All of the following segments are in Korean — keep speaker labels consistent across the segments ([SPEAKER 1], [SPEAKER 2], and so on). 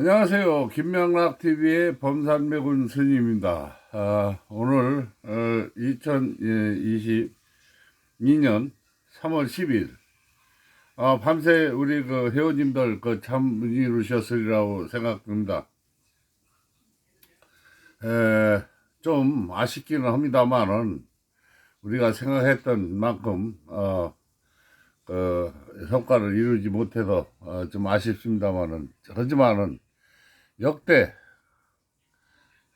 [SPEAKER 1] 안녕하세요. 김명락 TV의 범산매군 스님입니다. 아, 오늘 어, 2022년 3월 10일 아, 밤새 우리 그 회원님들 그참 이루셨으리라고 생각됩니다. 에, 좀 아쉽기는 합니다만은 우리가 생각했던 만큼 어, 그 성과를 이루지 못해서 어, 좀 아쉽습니다만은 하지만은 역대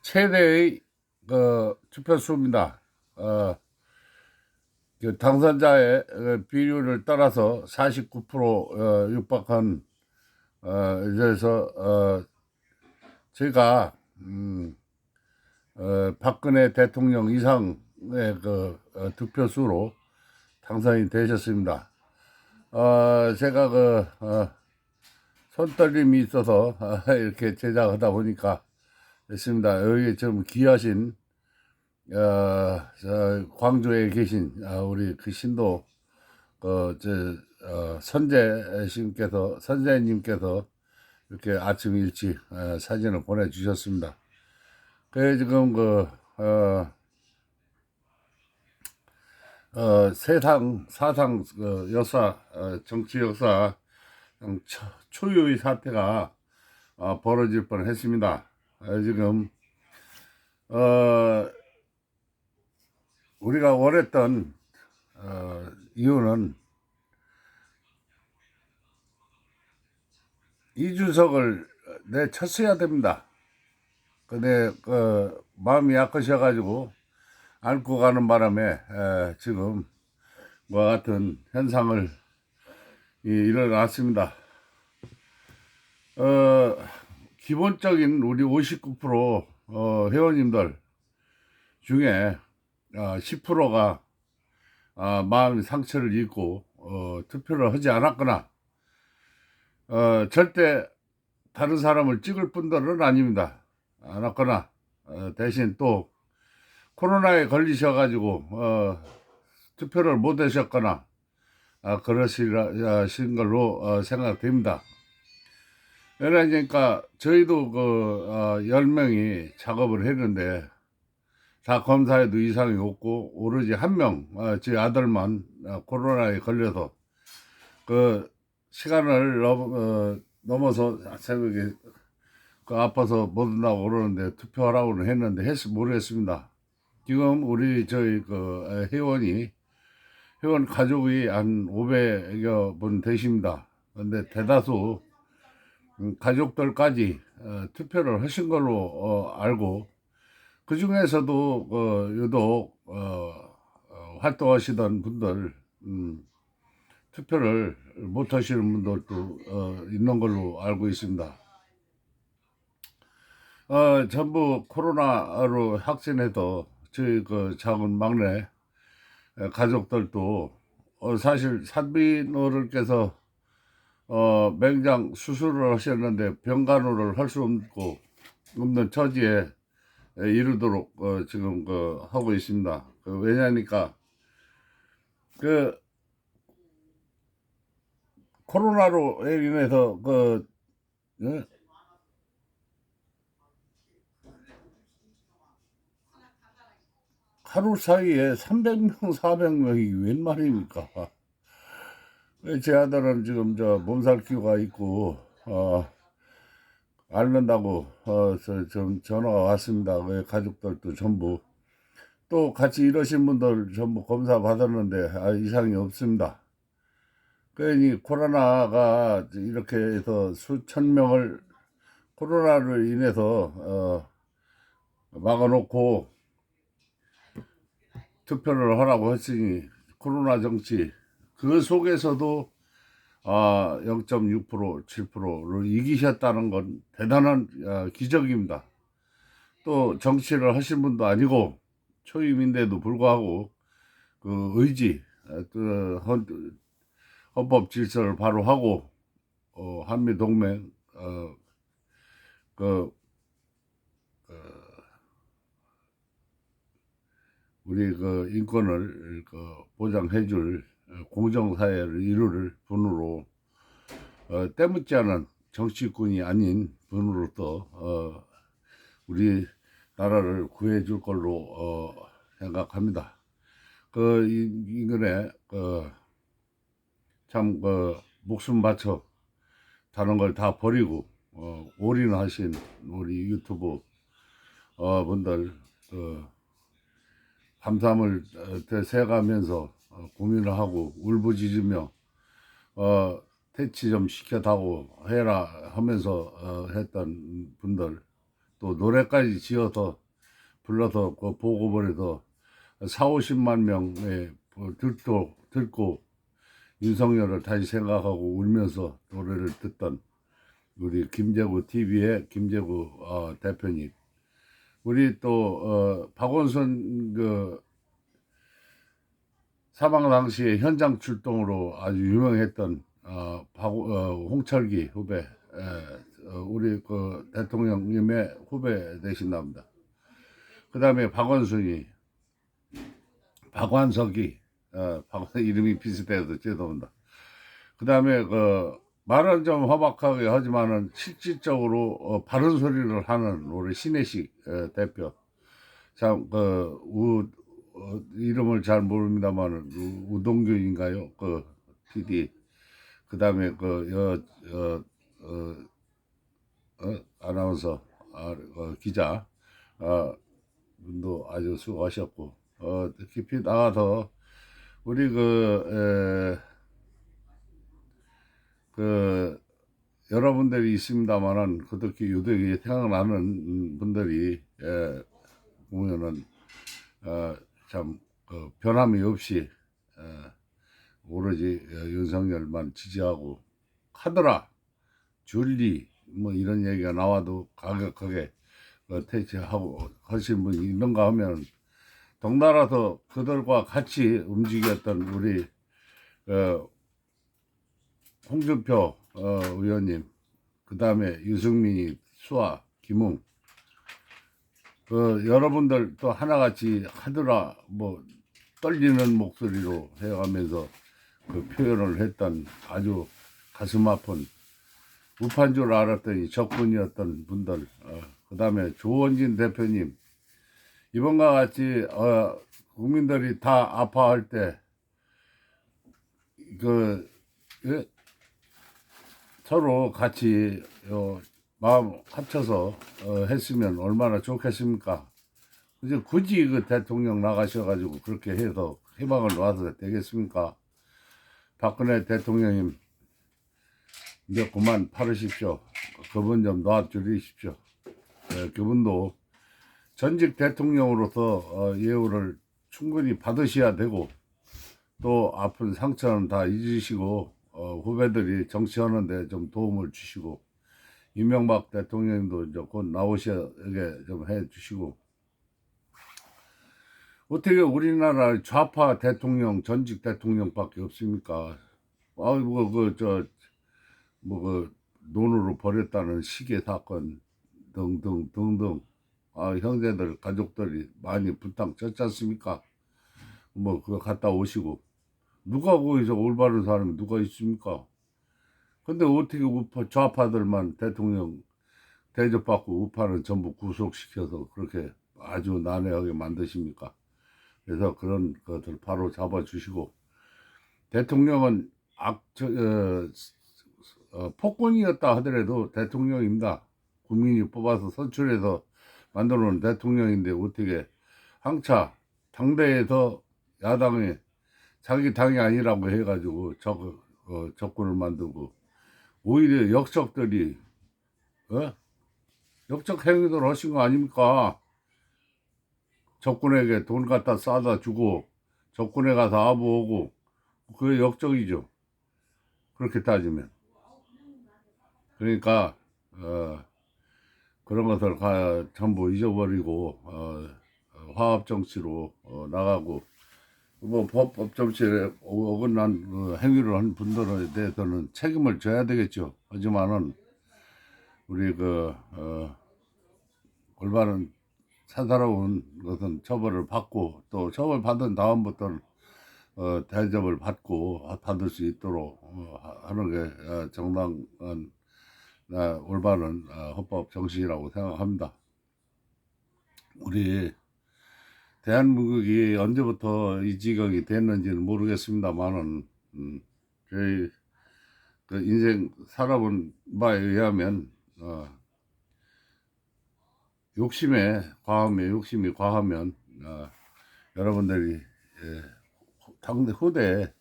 [SPEAKER 1] 최대의 그 투표수입니다. 어, 그 당선자의 그 비율을 따라서 49% 어, 육박한 어, 이제서 어, 제가 음, 어, 박근혜 대통령 이상의 그 어, 득표수로 당선이 되셨습니다. 어, 제가 그, 어, 손떨림이 있어서 어, 이렇게 제작하다 보니까 됐습니다. 여기 좀 귀하신, 어, 저 광주에 계신 아, 우리 그 신도, 어, 저, 어, 선재님께서, 선재님께서 이렇게 아침 일찍 어, 사진을 보내주셨습니다. 그래 지금 그, 어, 어, 세상, 사상, 어, 역사, 어, 정치 역사, 음, 초, 초유의 사태가 어, 벌어질 뻔 했습니다. 어, 지금, 어, 우리가 원했던, 어, 이유는 이준석을 내쳤어야 됩니다. 근데, 그, 마음이 약하셔가지고, 안고 가는 바람에 에, 지금 뭐 같은 현상을 이, 일어났습니다. 어, 기본적인 우리 59% 어, 회원님들 중에 어, 10%가 어, 마음 상처를 입고 어, 투표를 하지 않았거나 어, 절대 다른 사람을 찍을 분들은 아닙니다. 않았거나 어, 대신 또 코로나에 걸리셔가지고 어, 투표를 못 하셨거나 아, 그러신 걸로 어, 생각됩니다. 그러니까 저희도 그 어, 10명이 작업을 했는데 다 검사에도 이상이 없고 오로지 한 명, 어, 제 아들만 어, 코로나에 걸려서 그 시간을 넘, 어, 넘어서 새벽에 그 아파서 못 온다고 그러는데 투표하라고는 했는데 했 모르겠습니다. 지금 우리 저희 그 회원이 회원 가족이 한 500여 분 되십니다. 근데 대다수 음, 가족들까지 어, 투표를 하신 걸로 어, 알고 그 중에서도 어, 유독 활동하시던 분들 음, 투표를 못 하시는 분들도 어, 있는 걸로 알고 있습니다. 어, 전부 코로나로 확진해도 저희 그 작은 막내 에, 가족들도 어, 사실 산비노를께서 어, 맹장 수술을 하셨는데 병간호를 할 수 없고 없는 처지에 에, 이르도록 어, 지금 그 하고 있습니다. 그 왜냐니까 그 코로나로 인해서 그 예? 하루 사이에 300명, 400명이 웬 말입니까? 제 아들은 지금 저 몸살 기가 있고, 어, 앓는다고, 어, 저, 좀 전화가 왔습니다. 왜 가족들도 전부. 또 같이 이러신 분들 전부 검사 받았는데, 아, 이상이 없습니다. 그러니 코로나가 이렇게 해서 수천 명을 코로나로 인해서, 어, 막아놓고, 투표를 하라고 했으니 코로나 정치 그 속에서도 아, 0.6% 7%를 이기셨다는 건 대단한 아, 기적입니다. 또 정치를 하신 분도 아니고 초임인데도 불구하고 그 의지 아, 그 헌, 헌법 질서를 바로 하고 어, 한미 동맹 어, 그 우리 그 인권을 그 보장해줄 공정사회를 이룰 분으로 어, 때묻지 않은 정치꾼이 아닌 분으로서 어, 우리 나라를 구해줄 걸로 어, 생각합니다. 그 이- 이근에 그참 그 목숨 바쳐 다른 걸 다 버리고 어, 올인하신 우리 유튜브 어, 분들 그 감사함을 어, 되새가면서 어, 고민을 하고 울부짖으며 어, 퇴치 좀 시켜다고 해라 하면서 어, 했던 분들 또 노래까지 지어서 불러서 그 보고를 해서 4, 50만 명의 뭐 듣고, 듣고 윤석열을 다시 생각하고 울면서 노래를 듣던 우리 김재구 TV의 김재구 어, 대표님 우리 또 어, 박원순 그 사망 당시에 현장 출동으로 아주 유명했던 어, 박, 어, 홍철기 후배 에, 어, 우리 그 대통령님의 후배 되신답니다. 그 다음에 박원순이 박완석이 어, 박 이름이 비슷해서 죄송합니다. 그 다음에 그 말은 좀 허박하게 하지만은 실질적으로 어, 바른 소리를 하는 우리 신혜식 어, 대표. 참그 우 어, 이름을 잘 모릅니다만 우동규인가요? 그 PD. 그 다음에 그 여, 여, 어, 어, 아나운서 아, 어, 기자. 어, 분도 아주 수고하셨고. 어, 깊이 나가서 우리 그, 에, 그 여러분들이 있습니다만은 그렇게 유독이 생각나는 분들이 에, 보면은 어, 참 그, 변함이 없이 어, 오로지 어, 윤석열만 지지하고 카드라. 줄리 뭐 이런 얘기가 나와도 가격하게 어, 퇴치하고 하신 분이 있는가 하면 덩달아서 그들과 같이 움직였던 우리 어, 홍준표 어, 의원님 그 다음에 유승민이 수아 김웅 그 여러분들 또 하나같이 하더라 뭐 떨리는 목소리로 해가면서 그 표현을 했던 아주 가슴 아픈 우파인 줄 알았더니 적군이었던 분들 그 다음에 조원진 대표님 이번과 같이 어, 국민들이 다 아파할 때 그 예? 서로 같이 어, 마음 합쳐서 어, 했으면 얼마나 좋겠습니까? 이제 굳이 그 대통령 나가셔가지고 그렇게 해서 희망을 놔서 되겠습니까? 박근혜 대통령님 이제 그만 파르십시오. 그분 좀 놔주십시오. 예, 그분도 전직 대통령으로서 어, 예우를 충분히 받으셔야 되고 또 아픈 상처는 다 잊으시고 어, 후배들이 정치하는데 좀 도움을 주시고 이명박 대통령님도 이제 곧 나오시게 좀 해주시고 어떻게 우리나라 좌파 대통령 전직 대통령밖에 없습니까? 아이고 그저 뭐그 논으로 벌였다는 시계 사건 등등 등등 아 형제들 가족들이 많이 부탁 쳤지 않습니까? 뭐 그거 갔다 오시고 누가 거기서 올바른 사람이 누가 있습니까? 근데 어떻게 우파 좌파들만 대통령 대접받고 우파는 전부 구속시켜서 그렇게 아주 난해하게 만드십니까? 그래서 그런 것들 바로 잡아주시고 대통령은 악, 저, 어, 어, 폭군이었다 하더라도 대통령입니다. 국민이 뽑아서 선출해서 만들어 놓은 대통령인데 어떻게 항차 당대에서 야당에 자기 당이 아니라고 해가지고 적, 어, 적군을 만들고 오히려 역적들이 어? 역적 행위들 하신 거 아닙니까? 적군에게 돈 갖다 싸다 주고 적군에 가서 아부오고 그게 역적이죠. 그렇게 따지면 그러니까 어, 그런 것을 가, 전부 잊어버리고 어, 어, 화합 정치로 어, 나가고 뭐 법, 법 정치에 어- 어긋난 그 행위를 한 분들에 대해서는 책임을 져야 되겠죠. 하지만은 우리 그 어, 올바른 사사로운 것은 처벌을 받고 또 처벌 받은 다음부터는 어, 대접을 받고 받을 수 있도록 어, 하- 하는 게 어, 정당한 아, 올바른 아, 헌법 정신이라고 생각합니다. 우리 대한민국이 언제부터 이 지경이 됐는지는 모르겠습니다만은 음, 저희 그 인생 살아본 바에 의하면 어, 욕심에 과하면 욕심이 과하면 어, 여러분들이 예, 당 후대에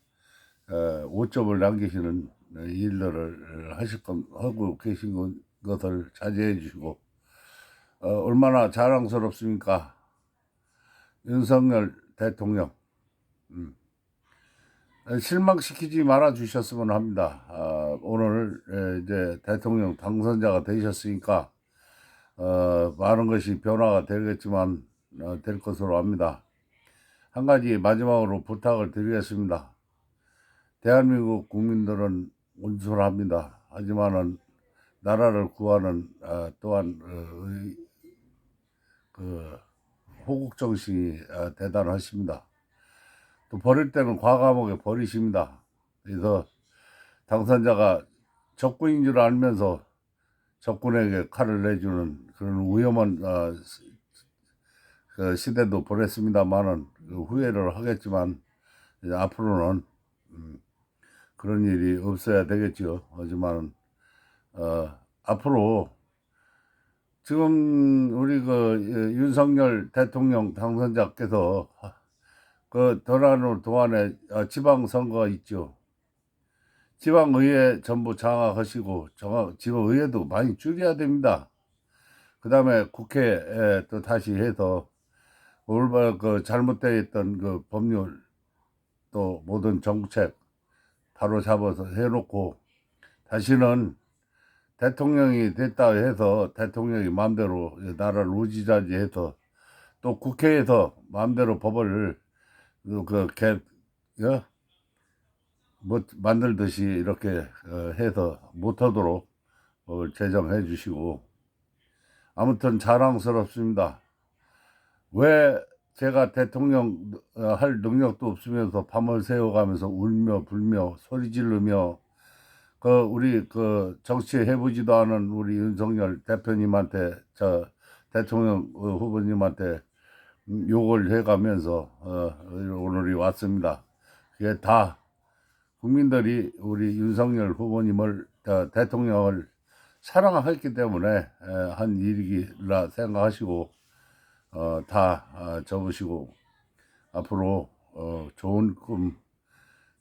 [SPEAKER 1] 어, 오점을 남기시는 일들을 하실 것 하고 계신 것- 것을 자제해 주시고 어, 얼마나 자랑스럽습니까? 윤석열 대통령 음. 실망시키지 말아 주셨으면 합니다. 아, 오늘 에, 이제 대통령 당선자가 되셨으니까 어, 많은 것이 변화가 되겠지만 어, 될 것으로 압니다. 한 가지 마지막으로 부탁을 드리겠습니다. 대한민국 국민들은 온순합니다. 하지만은 나라를 구하는 아, 또한 어, 의- 그 호국 정신이 아, 대단하십니다. 또 버릴 때는 과감하게 버리십니다. 그래서 당선자가 적군인 줄 알면서 적군에게 칼을 내주는 그런 위험한 아, 시- 그 시대도 보냈습니다만은 그 후회를 하겠지만 앞으로는 음, 그런 일이 없어야 되겠죠. 하지만 어, 앞으로 지금 우리 그 예, 윤석열 대통령 당선자께서 그 도란으로 도안에 어, 지방선거가 있죠. 지방의회 전부 장악하시고 정확, 지방의회도 많이 줄여야 됩니다. 그 다음에 국회에 또 다시 해서 올바 그 잘못되어 있던 그 법률 또 모든 정책 바로 잡아서 해놓고 다시는 대통령이 됐다 해서 대통령이 마음대로 나라를 우지자지해서 또 국회에서 마음대로 법을 그개 어? 뭐 만들듯이 이렇게 어, 해서 못하도록 제정해 주시고 아무튼 자랑스럽습니다. 왜 제가 대통령 어, 할 능력도 없으면서 밤을 새워가면서 울며 불며 소리 지르며 그 우리 그 정치 해보지도 않은 우리 윤석열 대표님한테 저 대통령 어, 후보님한테 음, 욕을 해가면서 어, 오늘이 왔습니다. 그게 다 국민들이 우리 윤석열 후보님을 어, 대통령을 사랑했기 때문에 에, 한 일이라 생각하시고 어, 다 어, 접으시고 앞으로 어, 좋은 꿈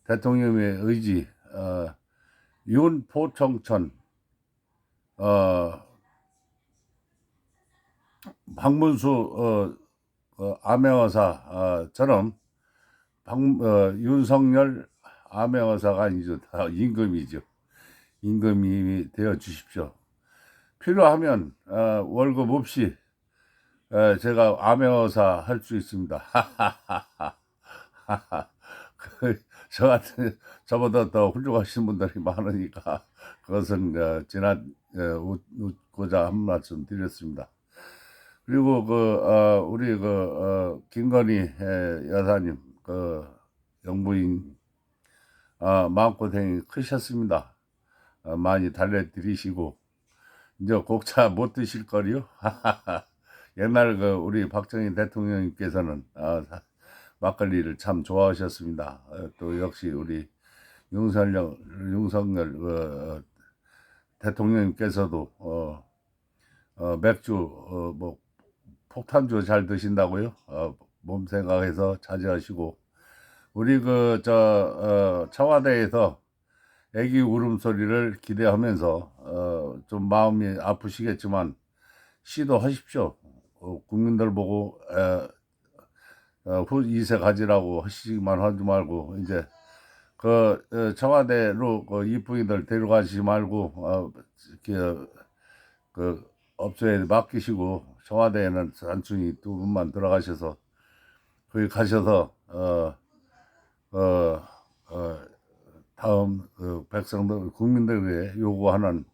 [SPEAKER 1] 대통령의 의지 어, 윤포청천 어, 박문수 어, 어, 암행어사처럼 박, 어, 윤석열 암행어사가 아니죠. 다 임금이죠. 임금이 되어 주십시오. 필요하면 어, 월급 없이 에, 제가 암행어사 할 수 있습니다. 그, 저 같은, 저보다 더 훌륭하신 분들이 많으니까, 그것은, 어, 지난, 어, 웃, 웃고자 한 말씀 드렸습니다. 그리고 그, 어, 우리 그, 어, 김건희 에, 여사님, 그, 영부인, 어, 마음고생이 크셨습니다. 어, 많이 달래드리시고, 이제 곡차 못 드실 거리요? 옛날 그 우리 박정희 대통령님께서는 아, 사- 막걸리를 참 좋아하셨습니다. 어, 또 역시 우리 윤석열 윤석열 어, 대통령님께서도 어, 어, 맥주 어, 뭐 폭탄주 잘 드신다고요? 어, 몸 생각해서 자제하시고 우리 그저 어, 청와대에서 애기 울음소리를 기대하면서 어, 좀 마음이 아프시겠지만 시도하십시오. 어, 국민들 보고 에, 어, 후 이세 가지라고 하시기만 하지 말고 이제 그 어, 청와대로 그 이쁘이들 데려가시지 말고 어, 그, 그 업소에 맡기시고 청와대에는 단순히 두 분만 들어가셔서 거기 가셔서 어, 어, 어, 다음 그 백성들 국민들에게 요구하는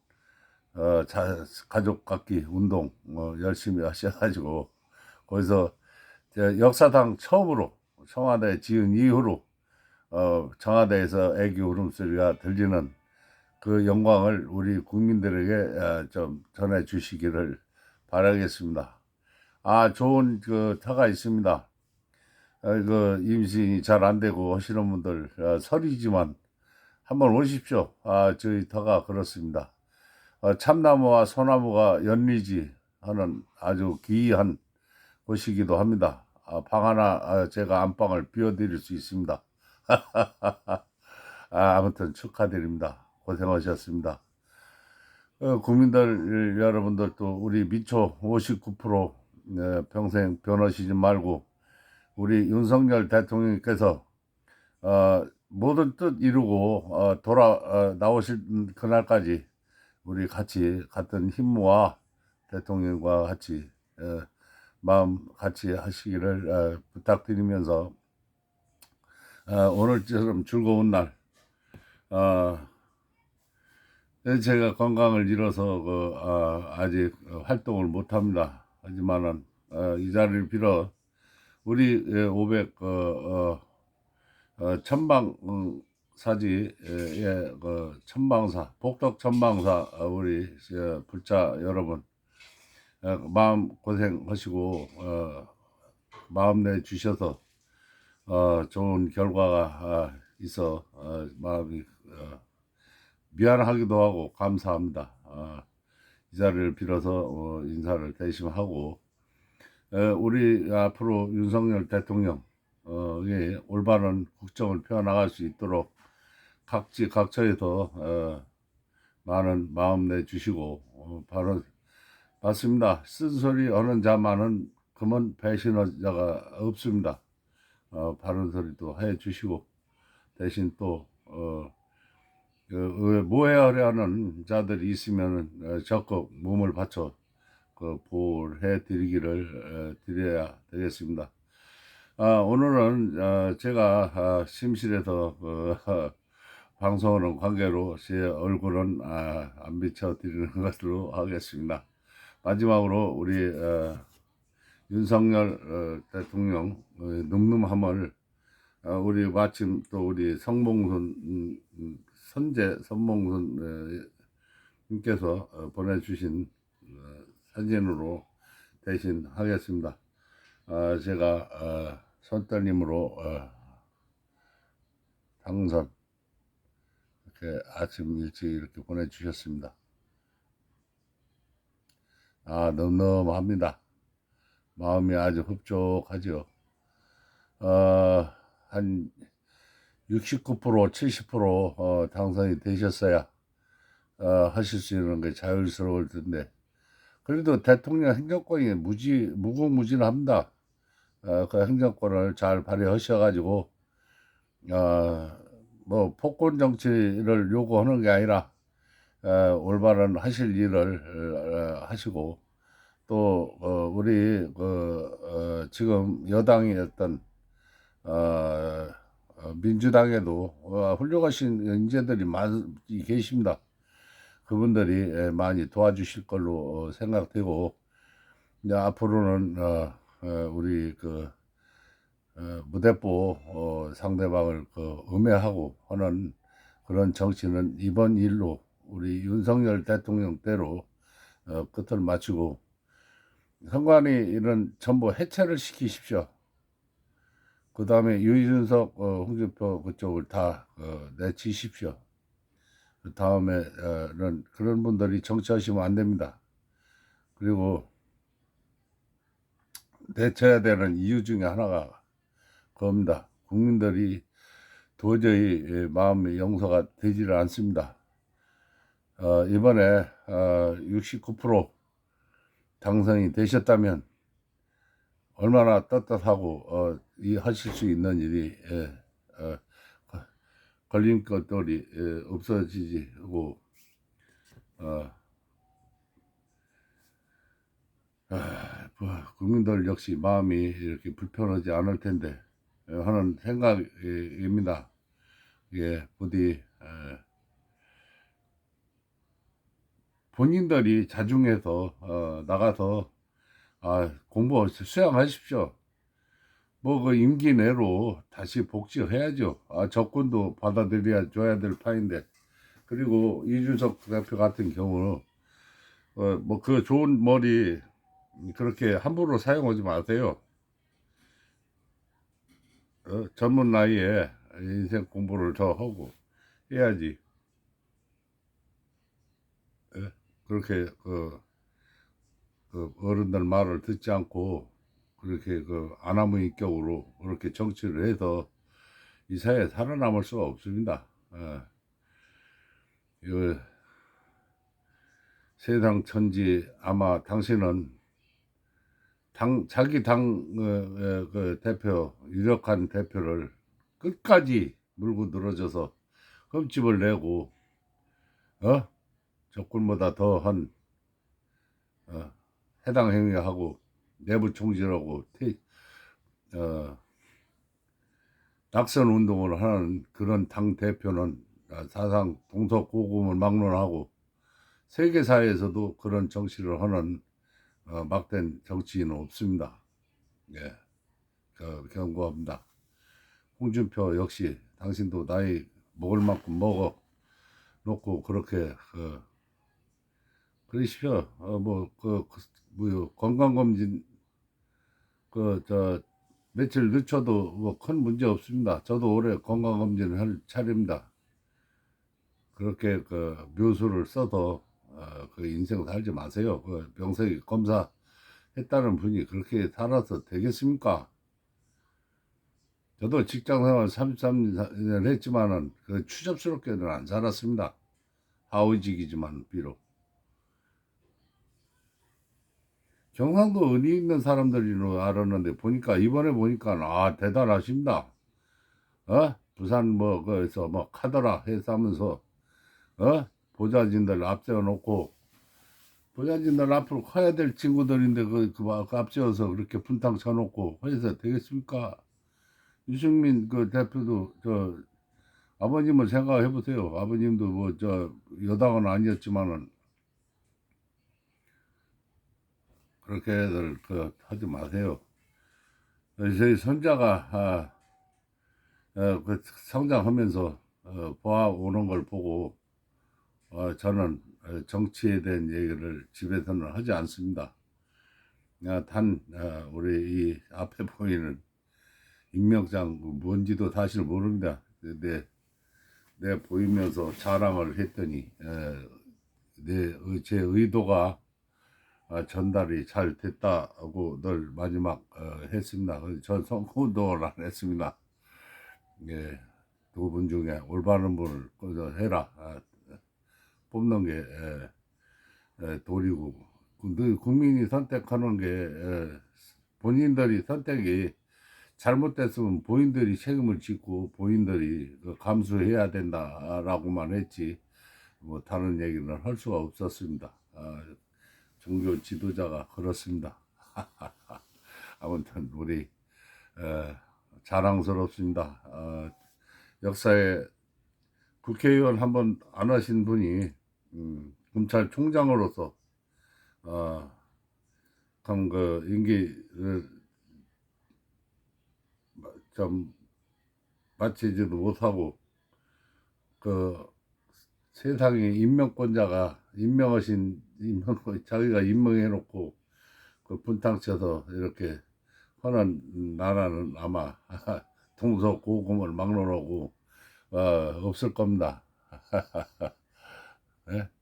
[SPEAKER 1] 어, 자, 가족 갖기 운동 어, 열심히 하셔가지고 거기서 저 역사상 처음으로 청와대 지은 이후로 어, 청와대에서 애기 울음소리가 들리는 그 영광을 우리 국민들에게 어, 좀 전해 주시기를 바라겠습니다. 아, 좋은 그 터가 있습니다. 어, 그 임신이 잘 안 되고 하시는 분들 어, 설이지만 한번 오십시오. 아, 저희 터가 그렇습니다. 어, 참나무와 소나무가 연리지 하는 아주 기이한 곳이기도 합니다. 아, 방 하나 아, 제가 안방을 비워드릴 수 있습니다. 아, 아무튼 축하드립니다. 고생하셨습니다. 어, 국민들 여러분들도 우리 미초 59% 네, 평생 변하시지 말고 우리 윤석열 대통령께서 어, 모든 뜻 이루고 어, 돌아 어, 나오실 그날까지 우리 같이 같은 힘모아 대통령과 같이 어, 마음 같이 하시기를 어, 부탁드리면서 어, 오늘처럼 즐거운 날 어, 제가 건강을 잃어서 그, 어, 아직 활동을 못합니다. 하지만은 어, 이 자리를 빌어 우리 500 어, 어, 어, 천방 음, 사지의 그 천방사 복덕 천방사 어, 우리 어, 불자 여러분 어, 마음 고생하시고 어, 마음 내 주셔서 어, 좋은 결과가 어, 있어 어, 마음이 어, 미안하기도 하고 감사합니다. 어, 이 자리를 빌어서 어, 인사를 대신하고 어, 우리 앞으로 윤석열 대통령 어, 예, 올바른 국정을 펴나갈 수 있도록 각지 각처에서 어, 많은 마음 내 주시고 어, 바로 맞습니다. 쓴소리 하는 자만은 금은 배신자가 없습니다. 어, 바른 소리도 해 주시고 대신 또 어, 그, 어, 모해하려는 자들이 있으면은 어, 적극 몸을 바쳐 그 보호를 해 드리기를 어, 드려야 되겠습니다. 아, 오늘은 어, 제가 아, 심실에서 그, 방송하는 관계로 제 얼굴은 아, 안 비춰 드리는 것으로 하겠습니다. 마지막으로 우리 어, 윤석열 어, 대통령 어, 늠름함을 어, 우리 마침 또 우리 성봉순 음, 음, 선재 선봉순 님께서 어, 보내주신 어, 사진으로 대신 하겠습니다. 어, 제가 어, 손떨님으로 어, 당선 이렇게 아침 일찍 이렇게 보내주셨습니다. 아 늠름합니다. 마음이 아주 흡족하죠. 어, 한 69% 70% 어, 당선이 되셨어야 어, 하실 수 있는 게 자율스러울 텐데 그래도 대통령 행정권이 무지 무궁무진합니다. 어, 그 행정권을 잘 발휘하셔가지고 어, 뭐 폭권 정치를 요구하는 게 아니라 어, 올바른 하실 일을 어, 하시고 또 어, 우리 그 어, 지금 여당이 어떤 어, 어, 민주당에도 어, 훌륭하신 인재들이 많이 계십니다. 그분들이 예, 많이 도와주실 걸로 어, 생각되고 이제 앞으로는 우리 그 어, 상대방을 그 음해하고 하는 그런 정치는 이번 일로 우리 윤석열 대통령 때로 어, 끝을 마치고 선관위 이런 전부 해체를 시키십시오. 그 다음에 유준석, 어, 홍준표 그쪽을 다 어, 내치십시오. 그 다음에는 그런 분들이 정치하시면 안 됩니다. 그리고 대처해야 되는 이유 중에 하나가 그겁니다. 국민들이 도저히 예, 마음의 용서가 되지를 않습니다. 어, 이번에 어, 69% 당선이 되셨다면 얼마나 떳떳하고 어, 이 하실 수 있는 일이 예, 어, 걸린 것들이 예, 없어지고 어, 아, 뭐, 국민들 역시 마음이 이렇게 불편하지 않을 텐데 어, 하는 생각입니다. 예, 부디 에, 본인들이 자중해서 어, 나가서 아, 공부 수양하십시오. 뭐 그 임기 내로 다시 복지해야죠. 아, 적군도 받아들여야 줘야 될 판인데 그리고 이준석 대표 같은 경우는 어, 뭐 그 좋은 머리 그렇게 함부로 사용하지 마세요. 어, 젊은 나이에 인생 공부를 더 하고 해야지. 예? 그렇게 그, 그 어른들 말을 듣지 않고 그렇게 그 아나무 인 격으로 그렇게 정치를 해서 이 사회에 살아남을 수가 없습니다. 예. 이 세상 천지 아마 당신은 당 자기 당 어, 어, 그 대표 유력한 대표를 끝까지 물고 늘어져서 흠집을 내고 어 적군보다 더한 어, 해당 행위하고 내부 총질하고 태, 어, 낙선 운동을 하는 그런 당 대표는 사상 동서 고금을 막론하고 세계사에서도 그런 정치를 하는 어, 막된 정치인은 없습니다. 예, 그, 경고합니다. 홍준표 역시 당신도 나이 먹을 만큼 먹어 놓고 그렇게 그, 그러십시오. 어, 뭐, 그, 그 뭐요, 건강검진, 그, 저, 며칠 늦춰도 뭐 큰 문제 없습니다. 저도 올해 건강검진을 할 차례입니다. 그렇게 그 묘수를 써도 어, 그 인생 살지 마세요. 그 병석이 검사 했다는 분이 그렇게 살아서 되겠습니까? 저도 직장 생활 33년 했지만은 그 추접스럽게는 안 살았습니다. 하위직이지만 비록. 경상도 의리 있는 사람들이로 알았는데 보니까 이번에 보니까 아 대단하십니다. 어 부산 뭐 거기서 뭐 카더라 해서 하면서 어 보좌진들 앞세워 놓고 보좌진들 앞으로 커야 될 친구들인데 그, 그 앞세워서 그렇게 분탕 쳐놓고 해서 되겠습니까? 유승민 그 대표도 저 아버님을 생각해 보세요. 아버님도 뭐 저 여당은 아니었지만은 그렇게들 그 하지 마세요. 저희 손자가 아, 어, 그 성장하면서 어, 보아 오는 걸 보고 어, 저는 정치에 대한 얘기를 집에서는 하지 않습니다. 아, 단 어, 우리 이 앞에 보이는 임명장 뭔지도 사실 모릅니다. 내, 내 보이면서 자랑을 했더니 내제 의도가 어, 전달이 잘 됐다고 늘 마지막 어, 했습니다. 전 선거운동을 안 했습니다. 예, 두 분 중에 올바른 분을 꺼져 해라. 아, 뽑는 게 도리고 늘 국민이 선택하는 게 예, 본인들이 선택이 잘못됐으면 본인들이 책임을 짓고 본인들이 그 감수해야 된다라고만 했지 뭐 다른 얘기는 할 수가 없었습니다. 아, 종교 지도자가 그렇습니다. 아무튼 우리 에, 자랑스럽습니다. 어, 역사에 국회의원 한 번 안 하신 분이 음, 검찰총장으로서 어, 참그 임기를 좀 마치지도 못하고 그 세상에 임명권자가 임명하신 임명 자기가 임명해놓고 그 분탕쳐서 이렇게 하는 나라는 아마 동서고금을 막론하고 어, 없을 겁니다. 네?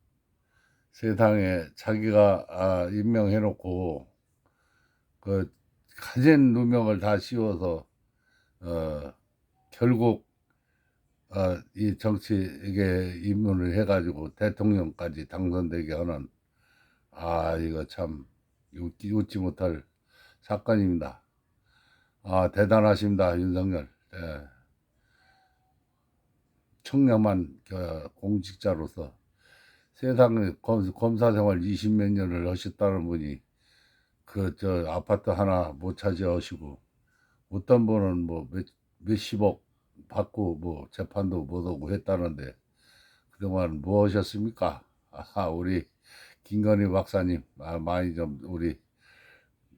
[SPEAKER 1] 세상에 자기가 아, 임명해놓고 그 가진 누명을 다 씌워서 어, 결국 어, 이 정치에게 입문을 해가지고 대통령까지 당선되게 하는 아 이거 참 웃기, 웃지 못할 사건입니다. 아 대단하십니다 윤석열. 예. 청렴한 어, 공직자로서 세상에 검, 검사 생활 20몇 년을 하셨다는 분이 그 저 아파트 하나 못 차지하시고 어떤 분은 뭐 몇, 몇십억 받고 뭐 재판도 못 오고 했다는데 그동안 뭐 하셨습니까? 아, 우리 김건희 박사님 아, 많이 좀 우리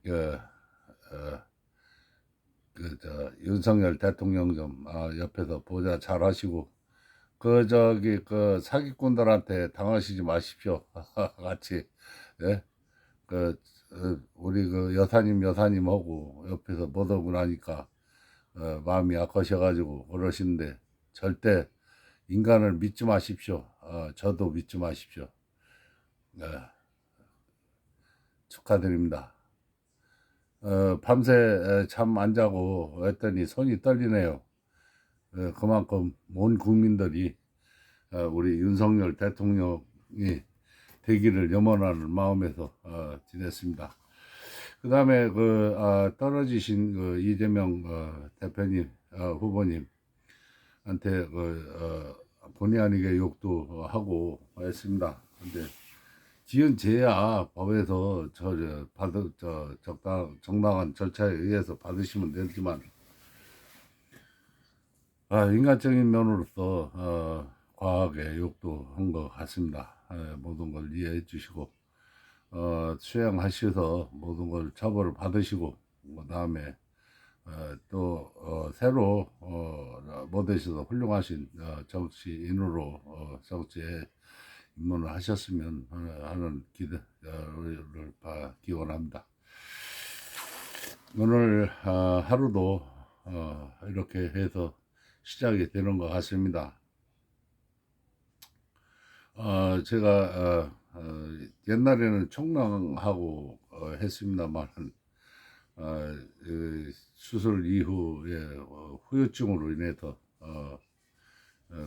[SPEAKER 1] 그, 어, 그 저 윤석열 대통령 좀 아, 옆에서 보좌 잘 하시고 그 저기 그 사기꾼들한테 당하시지 마십시오. 같이 예? 그 어, 우리 그 여사님 여사님하고 옆에서 못 오고 나니까 어, 마음이 아까셔가지고 그러시는데 절대 인간을 믿지 마십시오. 어, 저도 믿지 마십시오. 예. 축하드립니다. 어, 밤새 잠 안 자고 했더니 손이 떨리네요. 어, 그만큼 온 국민들이 어, 우리 윤석열 대통령이 되기를 염원하는 마음에서 어, 지냈습니다. 그 다음에 그 아, 떨어지신 그 이재명 어, 대표님 어, 후보님한테 그 어, 본의 아니게 욕도 하고 했습니다. 근데 지은 죄야 법에서 저, 저 받을 저 적당 정당한 절차에 의해서 받으시면 되지만 아, 인간적인 면으로서 어, 과하게 욕도 한 것 같습니다. 예, 모든 걸 이해해 주시고 어, 수행하셔서 모든 걸 처벌을 받으시고 그 다음에 어, 또 어, 새로 어, 모델에서 훌륭하신 어, 정치인으로 어, 정치에 입문을 하셨으면 하는 기대를 바- 기원합니다. 오늘 어, 하루도 어, 이렇게 해서 시작이 되는 것 같습니다. 어, 제가 옛날에는 총랑하고 어, 했습니다만 수술 이후에 어, 후유증으로 인해서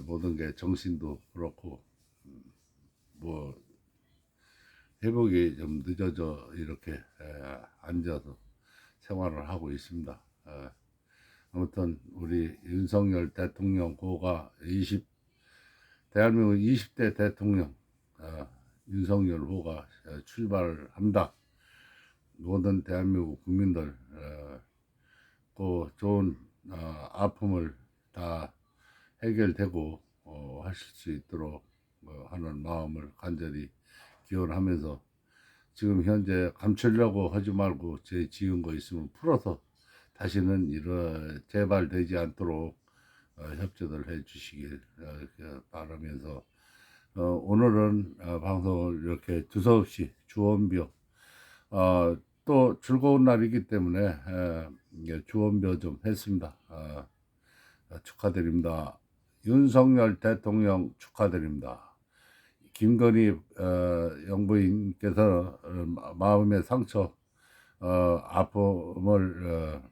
[SPEAKER 1] 모든 게 정신도 그렇고 음, 뭐 회복이 좀 늦어져 이렇게 에, 앉아서 생활을 하고 있습니다. 에, 아무튼 우리 윤석열 대통령 고가 20 대한민국 20대 대통령 어, 윤석열 호가 어, 출발을 합니다. 모든 대한민국 국민들 어, 그 좋은 어, 아픔을 다 해결되고 어, 하실 수 있도록 어, 하는 마음을 간절히 기원하면서 지금 현재 감추려고 하지 말고 제 지은 거 있으면 풀어서 다시는 이런 재발 되지 않도록 어, 협조를 해 주시길 어, 그 바라면서 어, 오늘은 어, 방송을 이렇게 두서없이 주원bio 어, 또 즐거운 날이기 때문에 에, 이게 주원bio 좀 했습니다. 축하드립니다. 윤석열 대통령 축하드립니다. 김건희 어, 영부인께서 어, 마- 마음의 상처, 어, 아픔을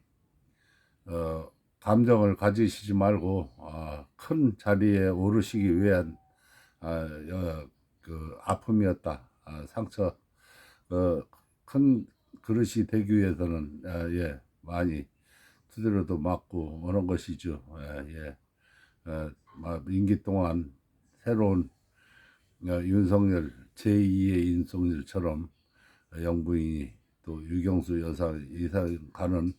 [SPEAKER 1] 어, 어, 감정을 가지시지 말고 아, 큰 자리에 오르시기 위한 아, 여- 그 아픔이었다. 아, 상처 어, 큰 그릇이 되기 위해서는 아, 예, 많이 두드려도 맞고 그런 것이죠. 예, 예. 어, 마- 임기 동안 새로운 어, 윤석열 제2의 윤석열처럼 영부인이 또 유경수 여사 이상 가는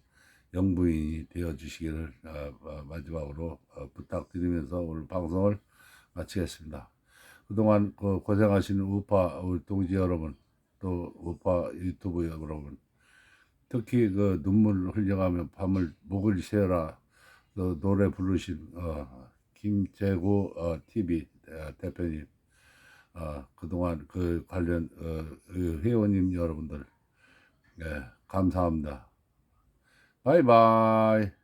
[SPEAKER 1] 영부인이 되어 주시기를 어, 어, 마지막으로 어, 부탁드리면서 오늘 방송을 마치겠습니다. 그동안 그 고생하시는 우파 우리 동지 여러분 또 우파 유튜브 여러분 특히 그 눈물 흘려가며 밤을 목을 쉬어라 그 노래 부르신 어, 김재구 어, TV 어, 대표님 어, 그동안 그 관련 어, 그 회원님 여러분들 예, 감사합니다. 바이바이.